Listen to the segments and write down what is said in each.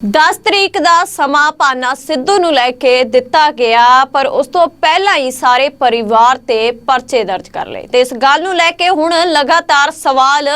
10 ਤਰੀਕ ਦਾ ਸਮਾਂ ਪਾਨਾ ਸਿੱਧੂ ਨੂੰ ਲੈ ਕੇ ਦਿੱਤਾ ਗਿਆ ਪਰ ਉਸ ਤੋਂ ਪਹਿਲਾਂ ਹੀ ਸਾਰੇ ਪਰਿਵਾਰ ਤੇ ਪਰਚੇ ਦਰਜ ਕਰ ਲਏ ਤੇ ਇਸ ਗੱਲ ਨੂੰ ਲੈ ਕੇ ਹੁਣ ਲਗਾਤਾਰ ਸਵਾਲ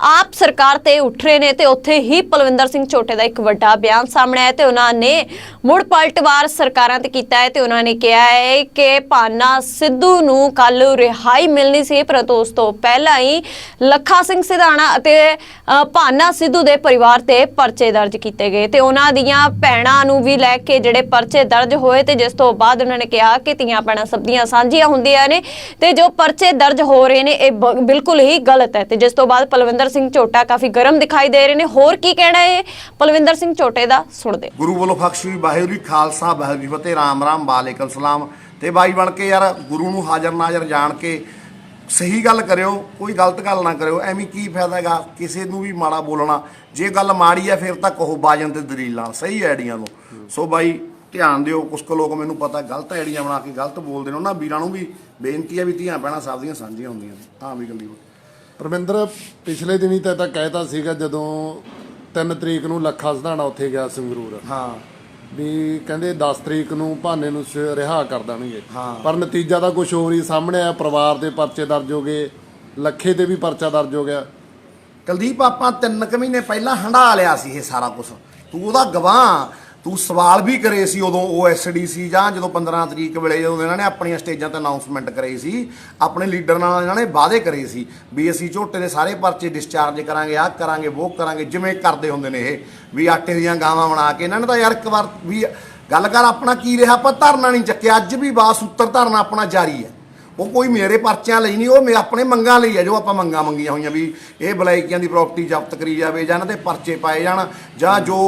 ਆਪ ਸਰਕਾਰ ਤੇ ਉੱਠ ਰਹੇ ਨੇ ਤੇ ਉੱਥੇ ਹੀ ਪਲਵਿੰਦਰ ਸਿੰਘ ਛੋਟੇ ਦਾ ਇੱਕ ਵੱਡਾ ਬਿਆਨ ਸਾਹਮਣੇ ਆਇਆ ਤੇ ਉਹਨਾਂ ਨੇ ਮੁੜ ਪਲਟਵਾਰ ਸਰਕਾਰਾਂ ਤੇ ਕੀਤਾ ਹੈ ਤੇ ਉਹਨਾਂ ਨੇ ਕਿਹਾ ਹੈ ਕਿ ਪਾਨਾ ਸਿੱਧੂ ਨੂੰ ਕੱਲ ਰਿਹਾਈ ਮਿਲਣੀ ਸੀ ਪਰੰਤੂ ਉਸ ਤੋਂ ਪਹਿਲਾਂ ਹੀ ਲੱਖਾ ਸਿੰਘ ਸਿਧਾਣਾ ਅਤੇ ਅ, ਭਾਨਾ ਸਿੱਧੂ ਦੇ ਪਰਿਵਾਰ ਤੇ ਪਰਚੇ ਦਰਜ ਕੀਤੇ ਗਏ ਤੇ ਉਹਨਾਂ ਦੀਆਂ ਭੈਣਾਂ ਨੂੰ ਵੀ ਲੈ ਕੇ ਜਿਹੜੇ ਪਰਚੇ ਦਰਜ ਹੋਏ ਤੇ ਜਿਸ ਤੋਂ ਬਾਅਦ ਉਹਨਾਂ ਨੇ ਕਿਹਾ ਕਿ ਧੀਆਂ ਭੈਣਾਂ ਸਭ ਦੀਆਂ ਸਾਂਝੀਆਂ ਹੁੰਦੀਆਂ ਨੇ ਤੇ ਜੋ ਪਰਚੇ ਦਰਜ ਹੋ ਰਹੇ ਨੇ, ਇਹ ਬਿਲਕੁਲ ਹੀ ਗਲਤ ਹੈ। ਤੇ ਜਿਸ ਤੋਂ ਬਾਅਦ ਪਲਵਿੰਦਰ ਸਿੰਘ ਝੋਟਾ ਕਾਫੀ ਗਰਮ ਦਿਖਾਈ ਦੇ ਰਹੇ ਨੇ। ਹੋਰ ਕੀ ਕਹਿਣਾ ਹੈ ਪਲਵਿੰਦਰ ਸਿੰਘ ਝੋਟੇ ਦਾ ਸੁਣਦੇ ਗੁਰੂ ਵੱਲੋਂ ਬਖਸ਼ੀ ਵਾਹਿਗੁਰੂ ਖਾਲਸਾ, ਵਾਹਿਗੁਰੂ ਫਤਿਹ। ਰਾਮ ਰਾਮ, ਵਾਲੇਕਮ ਸਲਾਮ। ਤੇ ਬਾਈ ਬਣ ਕੇ ਯਾਰ ਗੁਰੂ ਨੂੰ ਹਾਜ਼ਰ ਨਾਜ਼ਰ ਜਾਣ ਕੇ ਸਹੀ ਗੱਲ ਕਰਿਓ ਕੋਈ ਗਲਤ ਗੱਲ ਨਾ ਕਰਿਓ ਐਵੇਂ ਕੀ ਫਾਇਦਾ ਹੈਗਾ? ਕਿਸੇ ਨੂੰ ਵੀ ਮਾੜਾ ਬੋਲਣਾ। ਜੇ ਗੱਲ ਮਾੜੀ ਹੈ ਫਿਰ ਤਾਂ ਕਹੋ ਬਾਜਨ ਤੇ ਦਲੀਲਾਂ ਸਹੀ ਆਈਡੀਆਂ ਨੂੰ। ਸੋ ਬਾਈ ਧਿਆਨ ਦਿਓ ਕੁਝ ਕੁ ਲੋਕ ਮੈਨੂੰ ਪਤਾ ਗਲਤ ਆਈਡੀਆਂ ਬਣਾ ਕੇ ਗਲਤ ਬੋਲਦੇ ਨੇ ਉਹਨਾਂ ਵੀਰਾਂ ਨੂੰ ਵੀ ਬੇਨਤੀ ਹੈ ਵੀ ਧੀਆਂ ਭੈਣਾਂ ਸਭ ਦੀਆਂ ਸਾਂਝੀਆਂ ਹੁੰਦੀਆਂ ਨੇ। ਹਾਂ ਵੀ ਗੱਲੀ ਪਰਮਿੰਦਰ ਪਿਛਲੇ ਦਿਨੀ ਤਾਂ ਤਾਂ ਕਹਿਤਾ ਸੀਗਾ ਜਦੋਂ 3 ਤਰੀਕ ਨੂੰ ਲੱਖਾ ਸਧਾਣਾ ਉੱਥੇ ਗਿਆ ਸੰਗਰੂਰ। ਹਾਂ। ਵੀ ਕਹਿੰਦੇ 10 ਤਰੀਕ ਨੂੰ ਭਾਨੇ ਨੂੰ ਸ- ਰਿਹਾ ਕਰ ਦੇਣਗੇ। ਹਾਂ। ਪਰ ਨਤੀਜਾ ਤਾਂ ਕੁਝ ਹੋਰ ਹੀ ਸਾਹਮਣੇ ਆ ਪਰਿਵਾਰ ਦੇ ਪਰਚੇ ਦਰਜ ਹੋ ਗਏ ਲੱਖੇ ਤੇ ਵੀ ਪਰਚਾ ਦਰਜ ਹੋ ਗਿਆ। ਕੁਲਦੀਪ ਆਪਾਂ ਤਿੰਨ ਕੁ ਮਹੀਨੇ ਪਹਿਲਾਂ ਹੰਡਾ ਲਿਆ ਸੀ ਇਹ ਸਾਰਾ ਕੁਝ ਤੂੰ ਉਹਦਾ ਗਵਾਹ ਤੂੰ ਸਵਾਲ ਵੀ ਕਰੇ ਸੀ ਉਦੋਂ ਓਐਸਡੀਸੀ ਜਾਂ ਜਦੋਂ 15 ਤਰੀਕ ਵੇਲੇ ਜਦੋਂ ਇਹਨਾਂ ਨੇ ਆਪਣੀਆਂ ਸਟੇਜਾਂ ਤੇ ਅਨਾਉਂਸਮੈਂਟ ਕਰੇ ਸੀ, ਆਪਣੇ ਲੀਡਰ ਨਾਲ ਇਹਨਾਂ ਨੇ ਵਾਅਦੇ ਕਰੇ ਸੀ ਵੀ ਅਸੀਂ ਝੋਟੇ ਦੇ ਸਾਰੇ ਪਰਚੇ ਡਿਸਚਾਰਜ ਕਰਾਂਗੇ, ਆਹ ਕਰਾਂਗੇ ਉਹ ਕਰਾਂਗੇ, ਜਿਵੇਂ ਕਰਦੇ ਹੁੰਦੇ ਨੇ ਇਹ, ਵੀ ਆਟੇ ਦੀਆਂ ਗਾਵਾਂ ਬਣਾ ਕੇ ਇਹਨਾਂ ਨੇ ਤਾਂ ਯਾਰ ਇੱਕ ਵਾਰ ਵੀ ਗੱਲ ਕਰ ਆਪਣਾ ਕੀ ਰਿਹਾ, ਆਪਾਂ ਧਰਨਾ ਨਹੀਂ ਚੱਕਿਆ, ਅੱਜ ਵੀ ਬਾਸ ਉੱਤਰ ਧਰਨਾ ਆਪਣਾ ਜਾਰੀ ਹੈ। ਉਹ ਕੋਈ ਮੇਰੇ ਪਰਚਿਆਂ ਲਈ ਨਹੀਂ, ਉਹ ਮੇ, ਆਪਣੇ ਮੰਗਾਂ ਲਈ ਹੈ, ਜੋ ਆਪਾਂ ਮੰਗਾਂ ਮੰਗੀਆਂ ਹੋਈਆਂ ਵੀ ਇਹ ਬਲਾਈਕੀਆਂ ਦੀ ਪ੍ਰਾਪਰਟੀ ਜ਼ਬਤ ਕਰੀ ਜਾਵੇ ਜਾਂ ਇਹਨਾਂ ਤੇ ਪਰਚੇ ਪਾਏ ਜਾਣ ਜਾਂ ਜੋ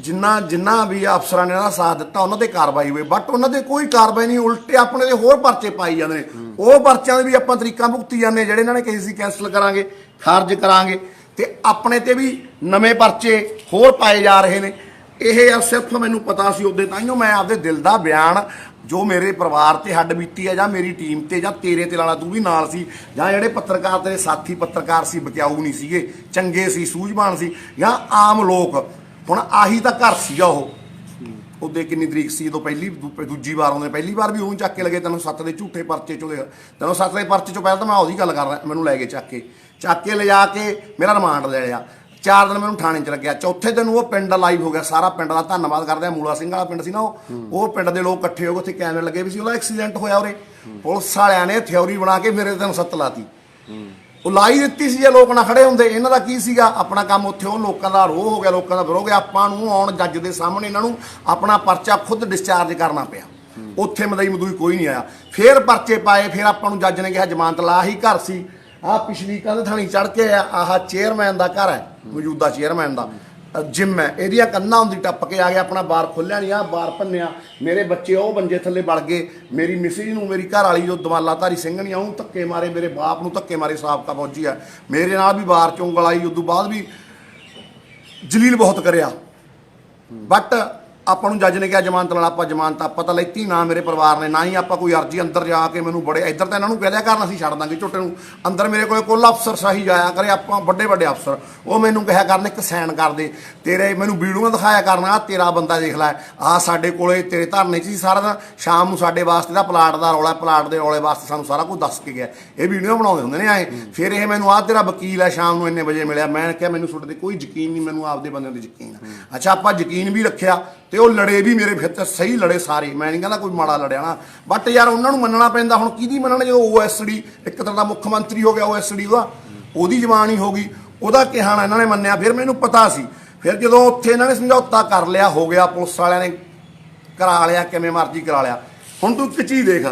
ਜਿੰਨਾ ਜਿੰਨਾ ਵੀ ਅਫਸਰਾਂ ਨੇ ਇਹਦਾ ਸਾਥ ਦਿੱਤਾ, ਉਹਨਾਂ ਤੇ ਕਾਰਵਾਈ ਹੋਵੇ। ਬਟ ਉਹਨਾਂ ਤੇ ਕੋਈ ਕਾਰਵਾਈ ਨਹੀਂ, ਉਲਟੇ ਆਪਣੇ ਦੇ ਹੋਰ ਪਰਚੇ ਪਾਈ ਜਾਂਦੇ ਨੇ। ਉਹ ਪਰਚਿਆਂ ਦੇ ਵੀ ਆਪਾਂ ਤਰੀਕਾਂ ਭੁਗਤੀ ਜਾਂਦੇ ਜਿਹੜੇ ਇਹਨਾਂ ਨੇ ਕਹੇ ਸੀ ਕੈਂਸਲ ਕਰਾਂਗੇ, ਖਾਰਜ ਕਰਾਂਗੇ। ਤੇ ਆਪਣੇ ਤੇ ਵੀ ਨਵੇਂ ਪਰਚੇ ਹੋਰ ਪਾਏ ਜਾ ਰਹੇ ਨੇ। ਇਹ ਆ ਸਿਰਫ ਮੈਨੂੰ ਪਤਾ ਸੀ ਉਹਦੇ ਤਾਈਓ ਮੈਂ ਆਪਦੇ ਦਿਲ ਦਾ ਬਿਆਨ ਜੋ ਮੇਰੇ ਪਰਿਵਾਰ ਤੇ ਹੱਡ ਬੀਤੀ ਆ, ਜਾਂ ਮੇਰੀ ਟੀਮ ਤੇ, ਜਾਂ ਤੇਰੇ ਤੇ ਲਾਲਾ ਤੂੰ ਵੀ ਨਾਲ ਸੀ, ਜਾਂ ਜਿਹੜੇ ਪੱਤਰਕਾਰ ਤੇਰੇ ਸਾਥੀ ਪੱਤਰਕਾਰ ਸੀ ਬਕਿਆਊ ਨਹੀਂ ਸੀਗੇ, ਚੰਗੇ ਸੀ, ਸੂਝਵਾਨ ਸੀ, ਜਾਂ ਆਮ ਲੋਕ ਹੁਣ ਆਹੀ ਤਾਂ ਘਰ ਸੀਗਾ ਉਹ। ਉਹਦੇ ਕਿੰਨੀ ਤਰੀਕ ਸੀ? ਜਦੋਂ ਪਹਿਲੀ, ਦੂ- ਦੂਜੀ ਵਾਰ ਆਉਂਦੇ ਪਹਿਲੀ ਵਾਰ ਵੀ ਉਹਨੂੰ ਚੱਕ ਕੇ ਲਗੇ ਤੈਨੂੰ ਸੱਤ ਦੇ ਝੂਠੇ ਪਰਚੇ ਚੋਂ ਦੇ ਤੈਨੂੰ ਸੱਤ ਦੇ ਪਰਚੇ ਚੋਂ ਪਹਿਲਾਂ ਤਾਂ ਮੈਂ ਉਹਦੀ ਗੱਲ ਕਰ ਰਿਹਾ। ਮੈਨੂੰ ਲੈ ਗਏ ਚੱਕ ਕੇ। ਚੱਕ ਕੇ ਲਿਜਾ ਕੇ ਮੇਰਾ ਰਿਮਾਂਡ ਲੈ ਲਿਆ। ਚਾਰ ਦਿਨ ਮੈਨੂੰ ਥਾਣੇ 'ਚ ਲੱਗਿਆ। ਚੌਥੇ ਦਿਨ ਉਹ ਪਿੰਡ ਲਾਈਵ ਹੋ ਗਿਆ। ਸਾਰਾ ਪਿੰਡ ਦਾ ਧੰਨਵਾਦ ਕਰਦੇ ਆ। ਮੂਲਾ ਸਿੰਘ ਵਾਲਾ ਪਿੰਡ ਸੀ ਨਾ ਉਹ। ਉਹ ਪਿੰਡ ਦੇ ਲੋਕ ਇਕੱਠੇ ਹੋ ਗਏ ਉੱਥੇ ਕੈਮਰੇ ਲੱਗੇ ਵੀ ਸੀ। ਉਹਦਾ ਐਕਸੀਡੈਂਟ ਹੋਇਆ ਉਰੇ। ਪੁਲਿਸ ਵਾਲਿਆਂ ਨੇ ਥਿਉਰੀ ਬਣਾ ਕੇ ਮੇਰੇ ਤੈਨੂੰ ਸੱਤ ਲਾਤੀ। ਉਹ ਲਾਈ ਦਿੱਤੀ ਸੀ ਜੇ ਲੋਕ ਨਾ ਖੜੇ ਹੁੰਦੇ, ਇਹਨਾਂ ਦਾ ਕੀ ਸੀਗਾ? ਆਪਣਾ ਕੰਮ ਉੱਥੇ ਉਹ ਲੋਕਾਂ ਦਾ ਰੋਹ ਹੋ ਗਿਆ, ਲੋਕਾਂ ਦਾ ਵਿਰੋਧ ਹੋ ਗਿਆ। ਆਪਾਂ ਨੂੰ ਆਉਣ ਜੱਜ ਦੇ ਸਾਹਮਣੇ ਇਹਨਾਂ ਨੂੰ ਆਪਣਾ ਪਰਚਾ ਖੁਦ ਡਿਸਚਾਰਜ ਕਰਨਾ ਪਿਆ। ਉੱਥੇ ਮਦਈ ਮਦੂਈ ਕੋਈ ਨਹੀਂ ਆਇਆ। ਫੇਰ ਪਰਚੇ ਪਾਏ, ਫੇਰ ਆਪਾਂ ਨੂੰ ਜੱਜ ਨੇ ਕਿਹਾ, ਜ਼ਮਾਨਤ ਲਾ ਹੀ ਘਰ ਸੀ। ਆਹ ਪਿਛਲੀ ਕੰਧ ਥਾਣੀ ਚੜ ਕੇ ਆਹ ਚੇਅਰਮੈਨ ਦਾ ਘਰ ਹੈ, ਮੌਜੂਦਾ ਚੇਅਰਮੈਨ ਦਾ। ਜਿਮ ਹੈ। ਇਹਦੀਆਂ ਕੰਨਾਂ ਹੁੰਦੀ ਟੱਪ ਕੇ ਆ ਗਿਆ, ਆਪਣਾ ਬਾਰ ਖੋਲਿਆ ਨਹੀਂ ਆ ਬਾਰ ਭੰਨਿਆ। ਮੇਰੇ ਬੱਚੇ, ਉਹ ਬੰਜੇ ਥੱਲੇ ਵੜ ਗਏ। ਮੇਰੀ ਮਿਸਿਸ ਨੂੰ, ਮੇਰੀ ਘਰ ਵਾਲੀ ਜੋ ਦਵਾਲਾ ਧਾਰੀ ਸਿੰਘਣੀ ਆ ਉਹਨੂੰ ਧੱਕੇ ਮਾਰੇ, ਮੇਰੇ ਬਾਪ ਨੂੰ ਧੱਕੇ ਮਾਰੇ, ਸਾਬਕਾ ਫੌਜੀ ਆ। ਮੇਰੇ ਨਾਲ ਵੀ ਬਾਰ ਚ ਉਂਗਲ ਆਈ ਉਦੋਂ ਬਾਅਦ ਵੀ ਜਲੀਲ ਬਹੁਤ ਕਰਿਆ। ਬਟ ਆਪਾਂ ਨੂੰ ਜੱਜ ਨੇ ਕਿਹਾ ਜ਼ਮਾਨਤ ਨਾਲ ਆਪਾਂ ਜ਼ਮਾਨਤ ਆਪਾਂ ਤਾਂ ਲੈਤੀ ਨਾ ਮੇਰੇ ਪਰਿਵਾਰ ਨੇ, ਨਾ ਹੀ ਆਪਾਂ ਕੋਈ ਅਰਜੀ ਅੰਦਰ ਜਾ ਕੇ ਮੈਨੂੰ ਬੜੇ, ਇੱਧਰ ਤਾਂ ਇਹਨਾਂ ਨੂੰ ਕਹਿ ਦਿਆ ਕਰਨ ਅਸੀਂ ਛੱਡ ਦਾਂਗੇ ਝੋਟੇ ਨੂੰ। ਅੰਦਰ ਮੇਰੇ ਕੋਲੇ ਕੁੱਲ ਅਫਸਰ ਸਾਹੀ ਜਾਇਆ ਕਰੇ, ਆਪਾਂ ਵੱਡੇ ਵੱਡੇ ਅਫਸਰ ਉਹ ਮੈਨੂੰ ਕਿਹਾ ਕਰਨ ਇੱਕ ਸਾਈਨ ਕਰ ਦੇ, ਤੇਰੇ ਮੈਨੂੰ ਵੀਡੀਓ ਦਿਖਾਇਆ ਕਰਨਾ, ਆਹ ਤੇਰਾ ਬੰਦਾ ਦੇਖ ਲੈ ਆ ਸਾਡੇ ਕੋਲੇ ਤੇਰੇ ਧਰਨੇ 'ਚ ਸੀ ਸਾਰਾ ਦਿਨ, ਸ਼ਾਮ ਨੂੰ ਸਾਡੇ ਵਾਸਤੇ ਦਾ ਪਲਾਟ ਦਾ ਰੌਲਾ, ਪਲਾਟ ਦੇ ਰੌਲੇ ਵਾਸਤੇ ਸਾਨੂੰ ਸਾਰਾ ਕੁਝ ਦੱਸ ਕੇ ਗਿਆ। ਇਹ ਵੀਡੀਓ ਬਣਾਉਂਦੇ ਹੁੰਦੇ ਨੇ ਆਏ। ਫਿਰ ਇਹ ਮੈਨੂੰ, ਆਹ ਤੇਰਾ ਵਕੀਲ ਹੈ, ਸ਼ਾਮ ਨੂੰ ਇੰਨੇ ਵਜੇ ਮਿਲਿਆ। ਮੈਂ ਕਿਹਾ ਮੈਨੂੰ ਤੁਹਾਡੇ ਤੇ ਕੋਈ ਯਕੀਨ ਨਹੀਂ, ਮੈਨੂੰ ਆਪਦੇ ਬੰਦੇ ਤੇ ਯਕੀਨ ਹੈ ਅੱਛਾ, ਆਪਾਂ ਯਕੀਨ ਵੀ ਰੱਖਿਆ ਤੇ ਉਹ ਲੜੇ ਵੀ ਮੇਰੇ ਫਿਰ ਸਹੀ ਲੜੇ ਸਾਰੇ। ਮੈਂ ਨਹੀਂ ਕਹਿੰਦਾ ਕੋਈ ਮਾੜਾ ਲੜਿਆ ਨਾ। ਬਟ ਯਾਰ ਉਹਨਾਂ ਨੂੰ ਮੰਨਣਾ ਪੈਂਦਾ। ਹੁਣ ਕਿਹਦੀ ਮੰਨਣਾ ਜਦੋਂ ਓਐਸਡੀ ਇੱਕ ਤਰ੍ਹਾਂ ਦਾ ਮੁੱਖ ਮੰਤਰੀ ਹੋ ਗਿਆ ਓਐਸਡੀ ਉਹਦਾ। ਉਹਦੀ ਜ਼ਬਾਨ ਹੀ ਹੋ ਗਈ। ਉਹਦਾ ਕਿਹਾਣਾ ਇਹਨਾਂ ਨੇ ਮੰਨਿਆ। ਫਿਰ ਮੈਨੂੰ ਪਤਾ ਸੀ। ਫਿਰ ਜਦੋਂ ਉੱਥੇ ਇਹਨਾਂ ਨੇ ਸਮਝੌਤਾ ਕਰ ਲਿਆ, ਹੋ ਗਿਆ। ਪੁਲਿਸ ਵਾਲਿਆਂ ਨੇ ਕਰਾ ਲਿਆ, ਕਿਵੇਂ ਮਰਜ਼ੀ ਕਰਾ ਲਿਆ। ਹੁਣ ਤੂੰ ਇੱਕ ਚੀਜ਼ ਦੇਖ।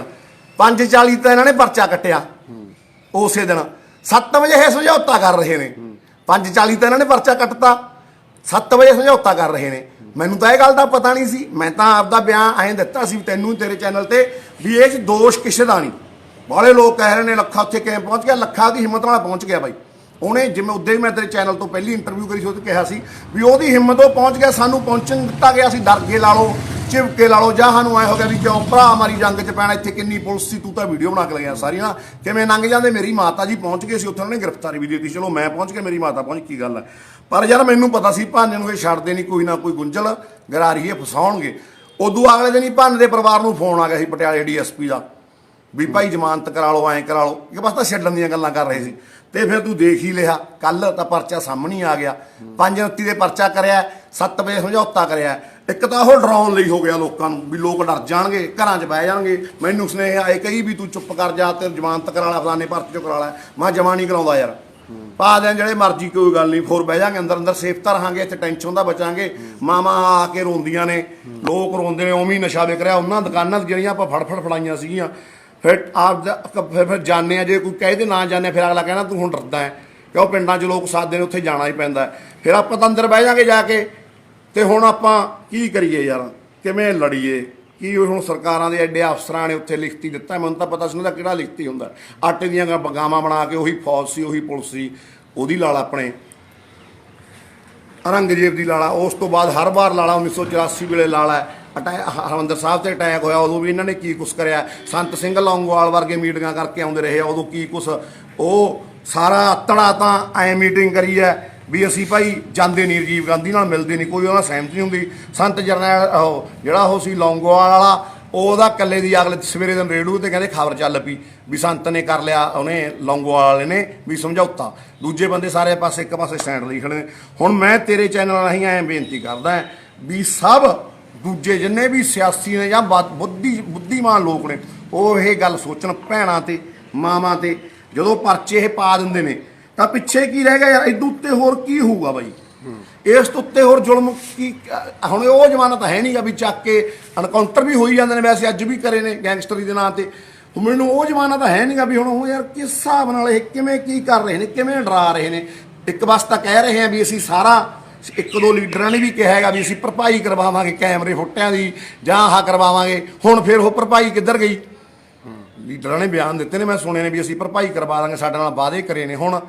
540 ਤਾਂ ਇਹਨਾਂ ਨੇ ਪਰਚਾ ਕੱਟਿਆ। ਉਸੇ ਦਿਨ। 7 ਵਜੇ ਇਹ ਸਮਝੌਤਾ ਕਰ ਰਹੇ ਨੇ। 540 ਤਾਂ ਇਹਨਾਂ ਨੇ ਪਰਚਾ ਕੱਟਤਾ। 7 ਵਜੇ ਸਮਝੌਤਾ ਕਰ ਰਹੇ ਨੇ। ਮੈਨੂੰ ਤਾਂ ਇਹ ਗੱਲ ਦਾ ਪਤਾ ਨਹੀਂ ਸੀ। ਮੈਂ ਤਾਂ ਆਪਦਾ ਬਿਆਨ ਐਂ ਦਿੱਤਾ ਸੀ ਤੈਨੂੰ ਤੇਰੇ ਚੈਨਲ ਤੇ ਵੀ ਇਹ 'ਚ ਦੋਸ਼ ਕਿਸੇ ਦਾ ਨਹੀਂ। ਬਾਹਲੇ ਲੋਕ ਕਹਿ ਰਹੇ ਨੇ ਲੱਖਾ ਉੱਥੇ ਕਿਵੇਂ ਪਹੁੰਚ ਗਿਆ, ਲੱਖਾ ਦੀ ਹਿੰਮਤ ਨਾਲ ਪਹੁੰਚ ਗਿਆ ਬਾਈ। ਉਹਨੇ ਜਿਵੇਂ ਉਦੋਂ ਹੀ ਮੈਂ ਤੇਰੇ ਚੈਨਲ ਤੋਂ ਪਹਿਲੀ ਇੰਟਰਵਿਊ ਕਰੀ ਸੀ, ਉਹ ਕਿਹਾ ਸੀ ਵੀ ਉਹਦੀ ਹਿੰਮਤ ਉਹ ਪਹੁੰਚ ਗਿਆ, ਸਾਨੂੰ ਪਹੁੰਚਣ ਦਿੱਤਾ ਗਿਆ ਸੀ, ਡਰ ਕੇ ਲਾ ਲਓ ਚਿਵਕੇ ਲਾ ਲਓ, ਜਾਂ ਸਾਨੂੰ ਐ ਹੋ ਗਿਆ ਵੀ ਕਿਉਂ ਭਰਾ ਮਾਰੀ ਜੰਗ ਚ ਪੈਣਾ, ਇੱਥੇ ਕਿੰਨੀ ਪੁਲਿਸ ਸੀ, ਤੂੰ ਤਾਂ ਵੀਡੀਓ ਬਣਾ ਕੇ ਲਗਿਆ ਸਾਰੀ ਨਾ। ਕਿਵੇਂ ਲੰਘ ਜਾਂਦੇ, ਮੇਰੀ ਮਾਤਾ ਜੀ ਪਹੁੰਚ ਗਏ ਸੀ, ਉੱਥੇ ਉਹਨਾਂ ਨੇ ਗ੍ਰਿਫਤਾਰੀ ਵੀ ਦਿੱਤੀ। ਚਲੋ ਮੈਂ ਪਹੁੰਚ ਗਿਆ, ਮੇਰੀ ਮਾਤਾ ਪਹੁੰਚ, ਕੀ ਗੱਲ ਹੈ ਪਰ ਯਾਰ ਮੈਨੂੰ ਪਤਾ ਸੀ ਭਾਨੇ ਨੂੰ ਇਹ ਛੱਡਦੇ ਨਹੀਂ, ਕੋਈ ਨਾ ਕੋਈ ਗੁੰਝਲ, ਗਰਾਰੀਏ ਫਸਾਉਣਗੇ। ਉਦੋਂ ਅਗਲੇ ਦਿਨ ਹੀ ਭਾਨੇ ਦੇ ਪਰਿਵਾਰ ਨੂੰ ਫੋਨ ਆ ਗਿਆ ਸੀ ਪਟਿਆਲੇ ਡੀਐਸਪੀ ਦਾ, ਵੀ ਭਾਈ ਜ਼ਮਾਨਤ ਕਰਾ ਲਓ, ਐਂ ਕਰਾ ਲਓ। ਇਹ ਬਸ ਤਾਂ ਛੱਡਣ ਦੀਆਂ ਗੱਲਾਂ ਕਰ ਰਹੇ ਸੀ। ਤੇ ਫਿਰ ਤੂੰ ਦੇਖ ਹੀ ਲਿਆ ਕੱਲ ਤਾਂ ਪਰਚਾ ਸਾਹਮਣੇ ਆ ਗਿਆ। 529 ਦੇ ਪਰਚਾ ਕਰਿਆ 7 ਵਜੇ ਸਮਝੌਤਾ ਕਰਿਆ। ਇੱਕ ਤਾਂ ਉਹ ਡਰਾਉਣ ਲਈ ਹੋ ਗਿਆ ਲੋਕਾਂ ਨੂੰ, ਵੀ ਲੋਕ ਡਰ ਜਾਣਗੇ, ਘਰਾਂ 'ਚ ਬਹਿ ਜਾਣਗੇ। ਮੈਨੂੰ ਸੁਨੇਹ ਆਏ ਕਹੀ ਵੀ ਤੂੰ ਚੁੱਪ ਕਰ ਜਾ ਤੇ ਜ਼ਮਾਨਤ ਕਰਾ ਲੈ, ਫਲਾਣੇ ਪਰਚੇ ਕਰਾ ਲੈ। ਮੈਂ ਜਮਾ ਨਹੀਂ ਕਰਾਉਂਦਾ ਯਾਰ। ਪਾ ਦੇਣ ਜਿਹੜੇ ਮਰਜ਼ੀ, ਕੋਈ ਗੱਲ ਨਹੀਂ ਫੋਰ ਬਹਿ ਜਾਾਂਗੇ ਅੰਦਰ ਅੰਦਰ ਸੇਫ ਤਾਂ ਰਹਾਂਗੇ, ਇੱਥੇ ਟੈਨਸ਼ਨ ਦਾ ਬਚਾਂਗੇ। ਮਾਮਾ ਆ ਕੇ ਰੋਂਦੀਆਂ ਨੇ, ਲੋਕ ਰੋਂਦੇ ਨੇ, ਉਵੇਂ ਹੀ ਨਸ਼ਾ ਵਿਕ ਰਿਹਾ। ਉਹਨਾਂ ਦੁਕਾਨਾਂ ਜਿਹੜੀਆਂ ਆਪਾਂ ਫੜ ਫੜ ਫੜਾਈਆਂ ਸੀਗੀਆਂ, ਫਿਰ ਆਪ ਦਾ- ਫਿਰ ਫਿਰ ਜਾਣੇ ਆ, ਜੇ ਕੋਈ ਕਹੇ ਤੇ ਨਾ ਜਾਣੇ ਫਿਰ ਅਗਲਾ ਕਹਿੰਦਾ, ਤੂੰ ਹੁਣ ਡਰਦਾ ਹੈ ਕਿ ਉਹ ਪਿੰਡਾਂ 'ਚ ਲੋਕ ਸਾਦੇ ਨੇ ਉੱਥੇ ਜਾਣਾ ਹੀ ਪੈਂਦਾ ਫਿਰ ਆਪਾਂ ਤਾਂ ਅੰਦਰ ਬਹਿ ਜਾਾਂਗੇ ਜਾ ਕੇ, ਤੇ ਹੁਣ ਆਪਾਂ ਕੀ ਕਰੀਏ ਯਾਰ? ਕਿਵੇਂ ਲੜੀਏ? ਕੀ ਉਹ ਹੁਣ ਸਰਕਾਰਾਂ ਦੇ ਐਡੇ ਅਫਸਰਾਂ ਨੇ ਉੱਥੇ ਲਿਖਤੀ ਦਿੱਤਾ ਮੈਨੂੰ ਤਾਂ ਪਤਾ ਸੀ ਉਹਦਾ ਕਿਹੜਾ ਲਿਖਤੀ ਹੁੰਦਾ ਆਟੇ ਦੀਆਂ ਗ- ਗਾਵਾਂ ਬਣਾ ਕੇ ਉਹੀ ਫੌਜ ਸੀ ਉਹੀ ਪੁਲਿਸ ਸੀ ਉਹਦੀ ਲਾਲ ਆਪਣੇ। ਔਰੰਗਜ਼ੇਬ ਦੀ ਲਾਲਾ ਉਸ ਤੋਂ ਬਾਅਦ ਹਰ ਵਾਰ ਲਾਲਾ 1984 ਵੇਲੇ ਲਾਲਾ ਅਟੈਕ ਹਰਮੰਦਰ ਸਾਹਿਬ ਤੇ ਅਟੈਕ ਹੋਇਆ ਉਦੋਂ ਵੀ ਇਹਨਾਂ ਨੇ ਕੀ ਕੁਛ ਕਰਿਆ? ਸੰਤ ਸਿੰਘ ਲੌਂਗੋਵਾਲ ਵਰਗੇ ਮੀਟਿੰਗਾਂ ਕਰਕੇ ਆਉਂਦੇ ਰਹੇ ਆ, ਉਦੋਂ ਕੀ ਕੁਛ? ਉਹ ਸਾਰਾ ਤੜਾ ਤਾਂ ਐ ਮੀਟਿੰਗ ਕਰੀ ਹੈ। ਵੀ ਅਸੀਂ ਭਾਈ ਜਾਂਦੇ ਨਹੀਂ, ਰਾਜੀਵ ਗਾਂਧੀ ਨਾਲ ਮਿਲਦੇ ਨਹੀਂ, ਕੋਈ ਉਹਨਾਂ ਸਹਿਮਤ ਨਹੀਂ ਹੁੰਦੀ। ਸੰਤ ਜਰਨੈਲ, ਉਹ ਜਿਹੜਾ ਉਹ ਸੀ ਲੌਂਗੋਵਾਲ ਵਾਲਾ ਉਹਦਾ ਕੱਲੇ ਦੀ ਅਗਲੇ ਸਵੇਰੇ ਦਿਨ ਰੇਡੂ ਤੇ ਕਹਿੰਦੇ ਖਬਰ ਚੱਲ ਪਈ ਵੀ ਸੰਤ ਨੇ ਕਰ ਲਿਆ, ਉਹਨੇ ਲੌਂਗੋਵਾਲ ਵਾਲੇ ਨੇ ਵੀ ਸਮਝੌਤਾ। ਦੂਜੇ ਬੰਦੇ ਸਾਰੇ ਪਾਸੇ ਇੱਕ ਪਾਸੇ ਸਟੈਂਡ ਲਈ ਖੜੇ ਨੇ। ਹੁਣ ਮੈਂ ਤੇਰੇ ਚੈਨਲ ਰਾਹੀਂ ਐਂ ਬੇਨਤੀ ਕਰਦਾ ਵੀ ਸਭ ਦੂਜੇ ਜਿੰਨੇ ਵੀ ਸਿਆਸੀ ਨੇ ਜਾਂ ਬੁੱਧੀ, ਬੁੱਧੀਮਾਨ ਲੋਕ ਨੇ, ਉਹ ਇਹ ਗੱਲ ਸੋਚਣ, ਭੈਣਾਂ ਤੇ, ਮਾਵਾਂ ਤੇ, ਜਦੋਂ ਪਰਚੇ ਇਹ ਪਾ ਦਿੰਦੇ ਨੇ ਤਾਂ ਪਿੱਛੇ ਕੀ ਰਹਿ ਗਿਆ ਯਾਰ? ਇਦੋਂ ਉੱਤੇ ਹੋਰ ਕੀ ਹੋਊਗਾ ਬਾਈ? ਇਸ ਤੋਂ ਉੱਤੇ ਹੋਰ ਜ਼ੁਲਮ ਕੀ, ਹੁਣ ਉਹ ਜ਼ਮਾਨਾ ਤਾਂ ਹੈ ਨਹੀਂਗਾ ਵੀ ਚੱਕ ਕੇ ਅਨਕਾਊਂਟਰ ਵੀ ਹੋਈ ਜਾਂਦੇ ਨੇ ਵੈਸੇ, ਅੱਜ ਵੀ ਕਰੇ ਨੇ ਗੈਂਗਸਟਰੀ ਦੇ ਨਾਂ ਤੇ। ਮੈਨੂੰ ਉਹ ਜ਼ਮਾਨਾ ਤਾਂ ਹੈ ਨਹੀਂਗਾ ਵੀ ਹੁਣ ਉਹ ਯਾਰ ਕਿਸ ਹਿਸਾਬ ਨਾਲ ਇਹ ਕਿਵੇਂ ਕੀ ਕਰ ਰਹੇ ਨੇ, ਕਿਵੇਂ ਡਰਾ ਰਹੇ ਨੇ? ਇੱਕ ਬਸ ਤਾਂ ਕਹਿ ਰਹੇ ਆ ਵੀ ਅਸੀਂ ਸਾਰਾ, ਇੱਕ ਦੋ ਲੀਡਰਾਂ ਨੇ ਵੀ ਕਿਹਾ ਹੈਗਾ ਵੀ ਅਸੀਂ ਭਰਪਾਈ ਕਰਵਾਵਾਂਗੇ ਕੈਮਰੇ ਫੁੱਟਿਆਂ ਦੀ, ਜਾਂ ਆਹ ਕਰਵਾਵਾਂਗੇ। ਹੁਣ ਫਿਰ ਉਹ ਭਰਪਾਈ ਕਿੱਧਰ ਗਈ? ਲੀਡਰਾਂ ਨੇ ਬਿਆਨ ਦਿੱਤੇ ਨੇ ਮੈਂ ਸੁਣੇ ਨੇ ਵੀ ਅਸੀਂ ਭਰਪਾਈ ਕਰਵਾ ਦਾਂਗੇ ਸਾਡੇ ਨਾਲ ਵਾਅਦੇ ਕਰੇ ਨੇ ਹੁਣ।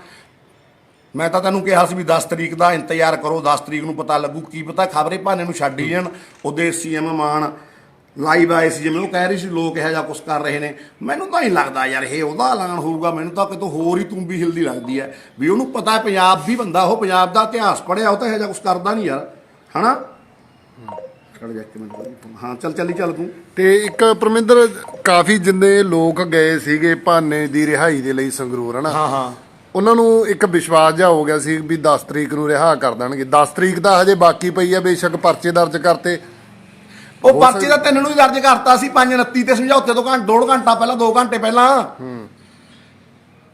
ਮੈਂ ਤਾਂ ਤੈਨੂੰ ਕਿਹਾ ਸੀ ਵੀ 10 ਤਰੀਕ ਦਾ ਇੰਤਜ਼ਾਰ ਕਰੋ 10 ਤਰੀਕ ਨੂੰ ਪਤਾ ਲੱਗੂ ਕੀ ਪਤਾ ਖਬਰੇ ਭਾਨੇ ਨੂੰ ਛੱਡ ਹੀ ਜਾਣ। ਉਹਦੇ ਸੀਐਮ ਮਾਨ ਲਾਈਵ ਆਏ ਸੀ ਜਿਵੇਂ ਉਹ ਕਹਿ ਰਹੀ ਸੀ ਲੋਕ ਇਹੋ ਜਿਹਾ ਕੁਝ ਕਰ ਰਹੇ ਨੇ। ਮੈਨੂੰ ਤਾਂ ਨਹੀਂ ਲੱਗਦਾ ਯਾਰ ਇਹ ਉਹਦਾ ਐਲਾਨ ਹੋਊਗਾ ਮੈਨੂੰ ਤਾਂ ਕਿਤੋਂ ਹੋਰ ਹੀ ਤੁੰਬੀ ਹਿਲਦੀ ਲੱਗਦੀ ਹੈ। ਵੀ ਉਹਨੂੰ ਪਤਾ ਹੈ ਪੰਜਾਬ ਵੀ ਬੰਦਾ ਉਹ ਪੰਜਾਬ ਦਾ ਇਤਿਹਾਸ ਪੜਿਆ ਉਹ ਤਾਂ ਇਹੋ ਜਿਹਾ ਕੁਝ ਕਰਦਾ ਨਹੀਂ ਯਾਰ ਹਨਾ? ਖੜ ਜਾ ਇੱਕ ਮਿੰਟ ਹਾਂ ਚੱਲ ਚੱਲੀ ਚੱਲ ਤੂੰ। ਤੇ ਇੱਕ ਪਰਮਿੰਦਰ ਕਾਫੀ ਜਿੰਨੇ ਲੋਕ ਗਏ ਸੀਗੇ ਭਾਨੇ ਦੀ ਰਿਹਾਈ ਦੇ ਲਈ ਸੰਗਰੂਰ ਹਨਾ? ਹਾਂ ਹਾਂ। ਉਹਨਾਂ ਨੂੰ ਇੱਕ ਵਿਸ਼ਵਾਸ ਜਿਹਾ ਹੋ ਗਿਆ ਸੀ ਵੀ 10 ਤਰੀਕ ਨੂੰ ਰਿਹਾ ਕਰ ਦੇਣਗੇ। 10 ਤਰੀਕ ਦਾ ਹਜੇ ਬਾਕੀ ਪਈ ਆ ਬੇਸ਼ੱਕ ਪਰਚੇ ਦਰਜ ਕਰਤੇ। ਉਹ ਪਰਚੇ ਦਾ ਤਿੰਨ ਨੂੰ ਹੀ ਦਰਜ ਕਰਤਾ ਸੀ 529 ਤੇ ਸਮਝੌਤੇ ਤੋਂ ਘੰਟਾ ਡੋੜ ਘੰਟਾ ਪਹਿਲਾਂ 2 ਘੰਟੇ ਪਹਿਲਾਂ।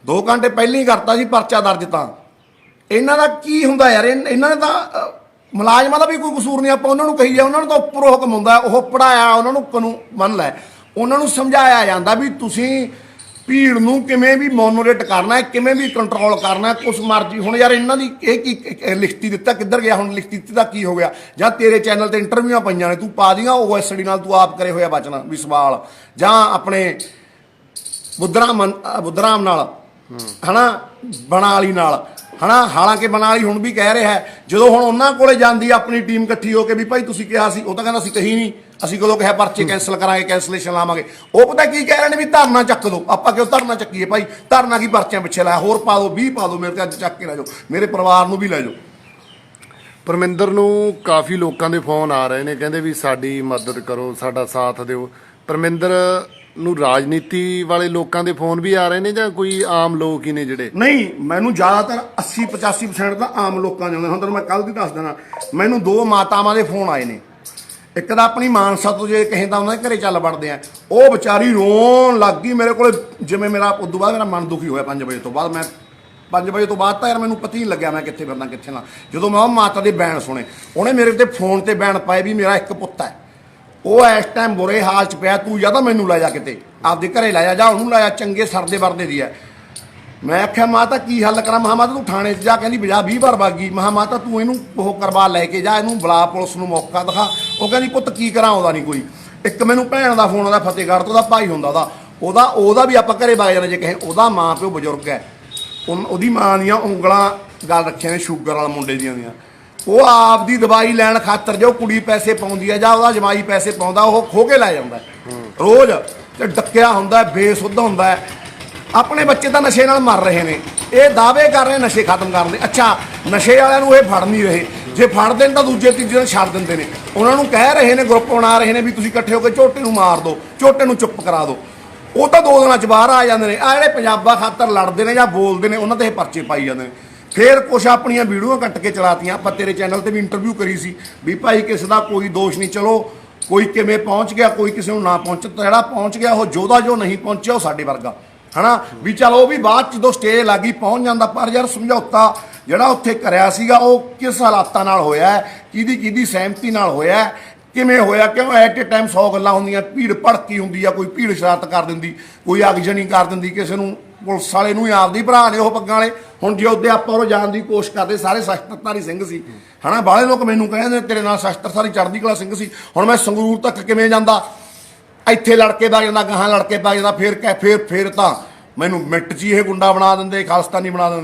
ਦੋ ਘੰਟੇ ਪਹਿਲਾਂ ਹੀ ਕਰਤਾ ਸੀ ਪਰਚਾ ਦਰਜ ਤਾਂ। ਇਹਨਾਂ ਦਾ ਕੀ ਹੁੰਦਾ ਯਾਰ? ਇਹਨਾਂ ਨੇ ਤਾਂ ਮੁਲਾਜ਼ਮਾਂ ਦਾ ਵੀ ਕੋਈ ਕਸੂਰ ਨਹੀਂ, ਆਪਾਂ ਉਹਨਾਂ ਨੂੰ ਕਹੀ ਜਾ ਉਹਨਾਂ ਨੂੰ ਤਾਂ ਉੱਪਰ ਹੁਕਮ ਹੁੰਦਾ, ਉਹ ਪੜਾਇਆ ਉਹਨਾਂ ਨੂੰ ਕਾਨੂੰਨ ਮੰਨ ਲੈ। ਉਹਨਾਂ ਨੂੰ ਸਮਝਾਇਆ ਜਾਂਦਾ ਵੀ ਤੁਸੀਂ ਭੀੜ ਨੂੰ ਕਿਵੇਂ ਵੀ ਮੋਨੋਰੇਟ ਕਰਨਾ ਹੈ, ਕਿਵੇਂ ਵੀ ਕੰਟਰੋਲ ਕਰਨਾ ਹੈ, ਕੁਛ ਮਰਜ਼ੀ। ਹੁਣ ਯਾਰ ਇਹਨਾਂ ਦੀ ਇਹ ਕੀ ਲਿਖਤੀ ਦਿੱਤਾ, ਕਿੱਧਰ ਗਿਆ? ਹੁਣ ਲਿਖਤੀ ਦਿੱਤੀ ਦਾ ਕੀ ਹੋ ਗਿਆ? ਜਾਂ ਤੇਰੇ ਚੈਨਲ ਤੇ ਇੰਟਰਵਿਊਆਂ ਪਈਆਂ ਨੇ, ਤੂੰ ਪਾ ਦੀਆਂ ਓਐਸਡੀ ਨਾਲ ਤੂੰ ਆਪ ਕਰੇ ਹੋਇਆ ਬਚਣਾ ਵੀ ਸਵਾਲ ਜਾਂ ਆਪਣੇ ਬੁੱਧਰਾਮ ਬੁੱਧਰਾਮ ਨਾਲ, ਹਨਾ ਬਣਾਲੀ ਨਾਲ। ਹਨਾ? ਹਾਲਾਂਕਿ ਬਣਾਲੀ ਹੁਣ ਵੀ ਕਹਿ ਰਿਹਾ ਜਦੋਂ ਹੁਣ ਉਹਨਾਂ ਕੋਲੇ ਜਾਂਦੀ ਆਪਣੀ ਟੀਮ ਇਕੱਠੀ ਹੋ ਕੇ ਵੀ ਭਾਈ ਤੁਸੀਂ ਕਿਹਾ ਸੀ, ਉਹ ਤਾਂ ਕਹਿੰਦਾ ਅਸੀਂ ਕਹੀ ਨਹੀਂ, ਅਸੀਂ ਕਦੋਂ ਕਿਹਾ ਪਰਚੇ ਕੈਨਸਲ ਕਰਾਂਗੇ ਕੈਂਸਲੇਸ਼ਨ ਲਾਵਾਂਗੇ। ਉਹ ਪਤਾ ਕੀ ਕਹਿ ਰਹੇ ਨੇ ਵੀ ਧਰਨਾ ਚੱਕ ਦੋ, ਆਪਾਂ ਕਿਉਂ ਧਰਨਾ ਚੱਕੀਏ ਭਾਈ? ਧਰਨਾ ਕੀ ਪਰਚਿਆਂ ਪਿੱਛੇ ਲਾਇਆ? ਹੋਰ ਪਾ ਦਿਓ 20 ਪਾ ਦਿਓ ਮੇਰੇ ਤੇ ਅੱਜ ਚੱਕ ਕੇ ਲੈ ਜਾਓ, ਮੇਰੇ ਪਰਿਵਾਰ ਨੂੰ ਵੀ ਲੈ ਜਾਓ। ਪਰਮਿੰਦਰ ਨੂੰ ਕਾਫੀ ਲੋਕਾਂ ਦੇ ਫੋਨ ਆ ਰਹੇ ਨੇ, ਕਹਿੰਦੇ ਵੀ ਸਾਡੀ ਮਦਦ ਕਰੋ, ਸਾਡਾ ਸਾਥ ਦਿਓ। ਪਰਮਿੰਦਰ ਨੂੰ ਰਾਜਨੀਤੀ ਵਾਲੇ ਲੋਕਾਂ ਦੇ ਫੋਨ ਵੀ ਆ ਰਹੇ ਨੇ ਜਾਂ ਕੋਈ ਆਮ ਲੋਕ ਹੀ ਨੇ ਜਿਹੜੇ? ਨਹੀਂ, ਮੈਨੂੰ ਜ਼ਿਆਦਾਤਰ 80 85% ਤਾਂ ਆਮ ਲੋਕਾਂ ਦੇ ਆਉਂਦੇ ਹੁਣ ਤੁਹਾਨੂੰ ਮੈਂ ਕੱਲ ਦੀ ਦੱਸ ਦੇਣਾ ਮੈਨੂੰ ਦੋ ਮਾਤਾਵਾਂ ਦੇ ਫੋਨ ਆਏ ਨੇ। ਇੱਕ ਤਾਂ ਆਪਣੀ ਮਾਨਸਾ ਤੋਂ ਜੇ ਕਹੇ ਤਾਂ ਉਹਨਾਂ ਦੇ ਘਰੇ ਚੱਲ ਵੜਦੇ ਆ। ਉਹ ਵਿਚਾਰੀ ਰੋਣ ਲੱਗ ਗਈ ਮੇਰੇ ਕੋਲੇ। ਜਿਵੇਂ ਮੇਰਾ ਉਦੋਂ ਬਾਅਦ ਮੇਰਾ ਮਨ ਦੁਖੀ ਹੋਇਆ 5 ਵਜੇ ਤੋਂ ਬਾਅਦ। ਮੈਂ 5 ਵਜੇ ਤੋਂ ਬਾਅਦ ਤਾਂ ਯਾਰ ਮੈਨੂੰ ਪਤਾ ਹੀ ਨਹੀਂ ਲੱਗਿਆ ਮੈਂ ਕਿੱਥੇ ਫਿਰਦਾ, ਕਿੱਥੇ ਨਾ। ਜਦੋਂ ਮੈਂ ਉਹ ਮਾਤਾ ਦੇ ਬੈਣ ਸੁਣੇ, ਉਹਨੇ ਮੇਰੇ ਤੇ ਫੋਨ ਤੇ ਬੈਣ ਪਾਏ ਵੀ ਮੇਰਾ ਇੱਕ ਪੁੱਤ ਹੈ। ਉਹ ਇਸ ਟਾਈਮ ਬੁਰੇ ਹਾਲ ਚ ਪਿਆ, ਤੂੰ ਜਾਂ ਤਾਂ ਮੈਨੂੰ ਲੈ ਜਾ ਕਿਤੇ। ਆਪਦੇ ਘਰੇ ਲੈ ਜਾ, ਜਾਂ ਉਹਨੂੰ ਲੈ ਜਾ, ਚੰਗੇ ਸਰਦੇ ਵਰਦੇ ਦੀ ਹੈ। ਮੈਂ ਆਖਿਆ, ਮਾਤਾ, ਕੀ ਹੱਲ ਕਰਾਂ? ਮਹਾ ਮਾਤਾ ਤੂੰ ਥਾਣੇ 'ਚ ਜਾ, ਕਹਿੰਦੀ ਬਜਾ 20 ਵਾਰ ਬਾਗੀ ਮਹਾ ਮਾਤਾ ਤੂੰ ਇਹਨੂੰ ਉਹ ਕਰਵਾ ਲੈ ਕੇ ਜਾ, ਇਹਨੂੰ ਬੁਲਾ, ਪੁਲਿਸ ਨੂੰ ਮੌਕਾ ਦਿਖਾ। ਉਹ ਕਹਿੰਦੀ, ਪੁੱਤ, ਕੀ ਕਰਾਂ? ਆਉਂਦਾ ਨਹੀਂ ਕੋਈ। ਇੱਕ ਮੈਨੂੰ ਭੈਣ ਦਾ ਫੋਨ ਆਉਂਦਾ, ਫਤਿਹਗੜ੍ਹ ਤੋਂ, ਉਹਦਾ ਭਾਈ ਹੁੰਦਾ ਉਹਦਾ। ਉਹਦਾ ਉਹਦਾ ਵੀ ਆਪਾਂ ਘਰੇ ਵਗ ਜਾਂਦੇ, ਜੇ ਕਹੇ ਉਹਦਾ ਮਾਂ ਪਿਓ ਬਜ਼ੁਰਗ ਹੈ। ਉਨ- ਉਹਦੀ ਮਾਂ ਦੀਆਂ ਉਂਗਲਾਂ ਗੱਲ ਰੱਖੀਆਂ ਨੇ, ਸ਼ੂਗਰ ਵਾਲੇ ਮੁੰਡੇ ਦੀਆਂ ਦੀਆਂ। ਉਹ ਆਪ ਦੀ ਦਵਾਈ ਲੈਣ ਖਾਤਰ ਜੋ ਕੁੜੀ ਪੈਸੇ ਪਾਉਂਦੀ ਹੈ ਜਾਂ ਉਹਦਾ ਜਮਾਈ ਪੈਸੇ ਪਾਉਂਦਾ, ਉਹ ਖੋ ਕੇ ਲੈ ਜਾਂਦਾ ਰੋਜ਼ ਤੇ ਡੱਕਿਆ ਹੁੰਦਾ ਬੇਸੁੱਧ ਹੁੰਦਾ ਆਪਣੇ ਬੱਚੇ ਤਾਂ ਨਸ਼ੇ ਨਾਲ ਮਰ ਰਹੇ ਨੇ। ਇਹ ਦਾਅਵੇ ਕਰ ਰਹੇ ਨਸ਼ੇ ਖਤਮ ਕਰਨ ਦੇ। ਅੱਛਾ, ਨਸ਼ੇ ਵਾਲਿਆਂ ਨੂੰ ਇਹ ਫੜ ਨਹੀਂ ਰਹੇ। ਜੇ ਫੜਦੇ ਨੇ ਤਾਂ ਦੂਜੇ ਤੀਜੇ ਦਿਨ ਛੱਡ ਦਿੰਦੇ ਨੇ। ਉਹਨਾਂ ਨੂੰ ਕਹਿ ਰਹੇ ਨੇ ਗਰੁੱਪ ਬਣਾ ਰਹੇ ਨੇ ਵੀ ਤੁਸੀਂ ਇਕੱਠੇ ਹੋ ਕੇ ਝੋਟੇ ਨੂੰ ਮਾਰ ਦਿਓ ਝੋਟੇ ਨੂੰ ਚੁੱਪ ਕਰਾ ਦਿਓ। ਉਹ ਤਾਂ ਦੋ ਦਿਨਾਂ ਚ ਬਾਹਰ ਆ ਜਾਂਦੇ ਨੇ। ਆ ਜਿਹੜੇ ਪੰਜਾਬਾ ਖਾਤਰ ਲੜਦੇ ਨੇ ਜਾਂ ਬੋਲਦੇ ਨੇ, ਉਹਨਾਂ ਤੇ ਇਹ ਪਰਚੇ ਪਾਈ ਜਾਂਦੇ ਨੇ। ਫੇਰ ਕੁਛ ਆਪਣੀਆਂ ਵੀਡੀਓ ਕੱਟ ਕੇ ਚਲਾਤੀਆਂ। ਆਪਾਂ ਤੇਰੇ ਚੈਨਲ ਤੇ ਵੀ ਇੰਟਰਵਿਊ ਕਰੀ ਸੀ ਵੀ ਭਾਈ ਕਿਸੇ ਦਾ ਕੋਈ ਦੋਸ਼ ਨਹੀਂ, ਚਲੋ, ਕੋਈ ਕਿਵੇਂ ਪਹੁੰਚ ਗਿਆ, ਕੋਈ ਕਿਸੇ ਨੂੰ ਨਾ ਪਹੁੰਚ, ਜਿਹੜਾ ਪਹੁੰਚ ਗਿਆ, ਉਹ ਜੋਦਾ ਜੋ ਨਹੀਂ ਪਹੁੰਚਿਆ, ਉਹ ਸਾਡੇ ਵਰਗਾ। ਹਨਾ? ਵੀ ਚਲ ਉਹ ਵੀ ਬਾਅਦ ਚ ਜਦੋਂ ਸਟੇਜ ਲੱਗੀ, ਪਹੁੰਚ ਜਾਂਦਾ, ਪਰ ਯਾਰ ਸਮਝੌਤਾ ਜਿਹੜਾ ਉੱਥੇ ਕਰਿਆ ਸੀਗਾ, ਉਹ ਕਿਸ ਹਾਲਾਤਾਂ ਨਾਲ ਹੋਇਆ ਕਿਹਦੀ ਕਿਹਦੀ ਸਹਿਮਤੀ ਨਾਲ ਹੋਇਆ ਕਿਵੇਂ ਹੋਇਆ? ਕਿਉਂ ਐਟ ਏ ਟਾਈਮ 100 ਗੱਲਾਂ ਹੁੰਦੀਆਂ, ਭੀੜ ਭੜਕੀ ਹੁੰਦੀ ਆ, ਕੋਈ ਭੀੜ ਸ਼ਰਾਰਤ ਕਰ ਦਿੰਦੀ, ਕੋਈ ਅਗਜਣੀ ਕਰ ਦਿੰਦੀ, ਕਿਸੇ ਨੂੰ ਪੁਲਿਸ ਵਾਲੇ ਨੂੰ ਹੀ ਆਪਦੀ ਭਰਾ ਨੇ ਉਹ ਪੱਗਾਂ ਵਾਲੇ। ਹੁਣ ਜੇ ਉਹਦੇ ਆਪਾਂ ਉਹ ਜਾਣ ਦੀ ਕੋਸ਼ਿਸ਼ ਕਰਦੇ, ਸਾਰੇ ਸ਼ਸਤਰਧਾਰੀ ਸਿੰਘ ਸੀ। ਹਨਾ, ਬਾਹਲੇ ਲੋਕ ਮੈਨੂੰ ਕਹਿੰਦੇ, ਤੇਰੇ ਨਾਲ ਸ਼ਸਤਰਧਾਰੀ ਚੜ੍ਹਦੀ ਕਲਾ ਸਿੰਘ ਸੀ। ਹੁਣ ਮੈਂ ਸੰਗਰੂਰ ਤੱਕ ਕਿਵੇਂ ਜਾਂਦਾ? ਇੱਥੇ ਲੜਕੇ ਦਾ ਜਾਂਦਾ, ਗਾਹਾਂ ਲੜਕੇ ਪਾ ਜਾਂਦਾ, ਫੇਰ ਕਹਿ, ਫੇਰ ਫੇਰ ਤਾਂ ਮੈਨੂੰ ਮਿੰਟ 'ਚ ਹੀ ਇਹ ਗੁੰਡਾ ਬਣਾ ਦਿੰਦੇ, ਖਾਲਸਤਾਨੀ ਬਣਾ ਦਿੰਦੇ।